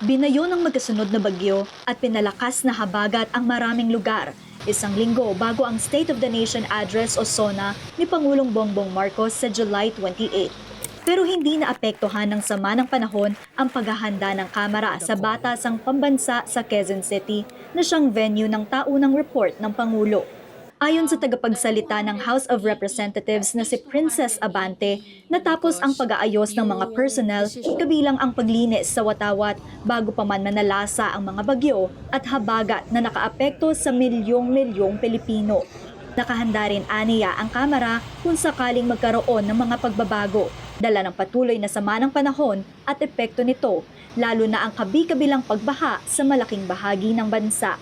Binayo ng magkasunod na bagyo at pinalakas na habagat ang maraming lugar. Isang linggo bago ang State of the Nation Address o SONA ni Pangulong Bongbong Marcos sa July 28. Pero hindi naapektuhan ng sama ng panahon ang paghahanda ng Kamara sa Batasang Pambansa sa Quezon City na siyang venue ng taunang report ng Pangulo. Ayon sa tagapagsalita ng House of Representatives na si Princess Abante, natapos ang pag-aayos ng mga personnel kabilang ang paglinis sa watawat bago pa man manalasa ang mga bagyo at habagat na nakaapekto sa milyong-milyong Pilipino. Nakahanda rin aniya ang Kamara kung sakaling magkaroon ng mga pagbabago, dala ng patuloy na sama ng panahon at epekto nito, lalo na ang kabi-kabilang pagbaha sa malaking bahagi ng bansa.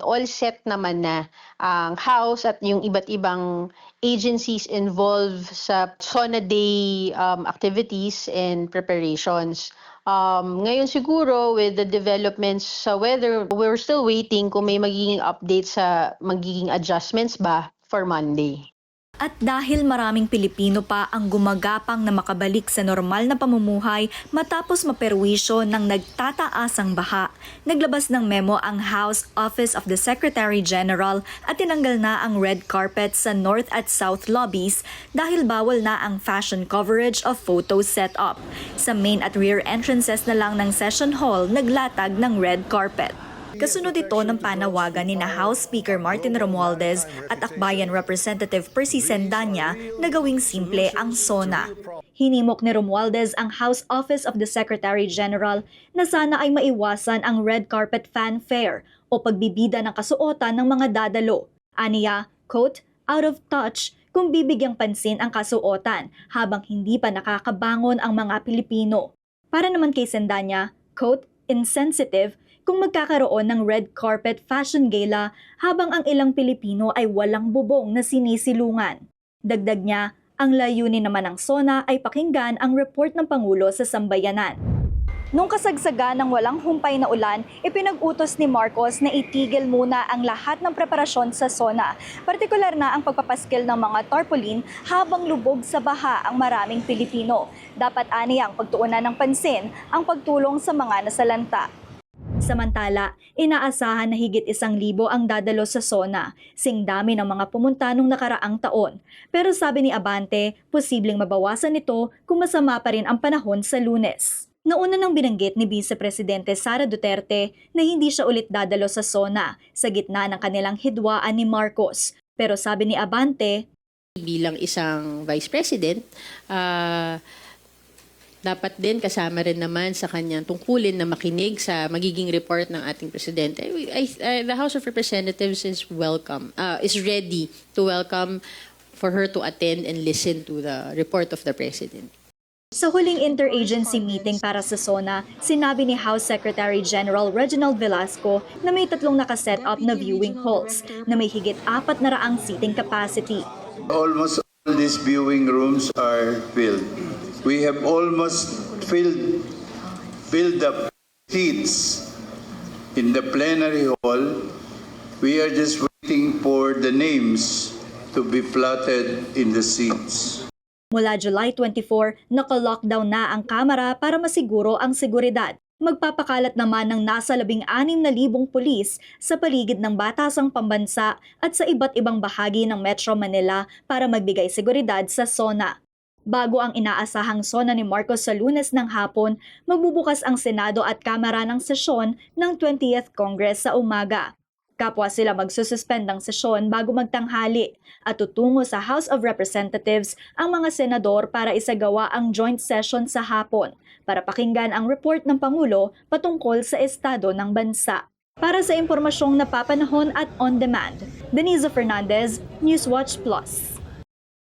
all set naman na ang House at yung iba't ibang agencies involved sa SONA Day um, activities and preparations. Um, ngayon siguro with the developments sa weather, we're still waiting kung may magiging update sa magiging adjustments ba for Monday. At dahil maraming Pilipino pa ang gumagapang na makabalik sa normal na pamumuhay matapos maperwisyo ng nagtataasang baha, naglabas ng memo ang House Office of the Secretary General at tinanggal na ang red carpet sa North at South lobbies dahil bawal na ang fashion coverage of photo setup. Sa main at rear entrances na lang ng session hall naglatag ng red carpet. Kasunod ito ng panawagan ni na House Speaker Martin Romualdez at Akbayan Representative Percy Sendanya na gawing simple ang SONA. Hinimok ni Romualdez ang House Office of the Secretary General na sana ay maiwasan ang red carpet fanfare o pagbibida ng kasuotan ng mga dadalo. Aniya, quote, out of touch kung bibigyang pansin ang kasuotan habang hindi pa nakakabangon ang mga Pilipino. Para naman kay Sendanya, quote, insensitive kung magkakaroon ng red carpet fashion gala habang ang ilang Pilipino ay walang bubong na sinisilungan. Dagdag niya, ang layunin naman ng SONA ay pakinggan ang report ng Pangulo sa sambayanan. Nung kasagsagan ng walang humpay na ulan, ipinag-utos ni Marcos na itigil muna ang lahat ng preparasyon sa SONA, partikular na ang pagpapaskil ng mga tarpaulin habang lubog sa baha ang maraming Pilipino. Dapat aniyang pagtuunan ng pansin ang pagtulong sa mga nasalanta. Samantala, inaasahan na higit isang libo ang dadalo sa SONA, sing dami ng mga pumunta nung nakaraang taon. Pero sabi ni Abante, posibleng mabawasan ito kung masama pa rin ang panahon sa lunes. Nauna nang binanggit ni Vice Presidente Sara Duterte na hindi siya ulit dadalo sa SONA sa gitna ng kanilang hidwaan ni Marcos. Pero sabi ni Abante, bilang isang vice president, ah, dapat din kasama rin naman sa kanyang tungkulin na makinig sa magiging report ng ating presidente. I, I- the House of Representatives is welcome, ah, is ready to welcome for her to attend and listen to the report of the president. Sa huling interagency meeting para sa SONA, sinabi ni House Secretary General Reginald Velasco na may tatlong nakaset up na viewing halls na may higit apat na raang seating capacity. Almost all these viewing rooms are filled. We have almost filled, filled up seats in the plenary hall. We are just waiting for the names to be plotted in the seats. Mula July 24, naka-lockdown na ang kamera para masiguro ang seguridad. Magpapakalat naman ng nasa 16,000 pulis sa paligid ng batasang pambansa at sa iba't ibang bahagi ng Metro Manila para magbigay seguridad sa SONA. Bago ang inaasahang SONA ni Marcos sa lunes ng hapon, magbubukas ang Senado at Kamara ng sesyon ng 20th Congress sa umaga. Kapwa sila magsususpend ng sesyon bago magtanghali at tutungo sa House of Representatives ang mga senador para isagawa ang joint session sa hapon para pakinggan ang report ng Pangulo patungkol sa estado ng bansa. Para sa impormasyong napapanahon at on demand, Denise Fernandez, Newswatch Plus.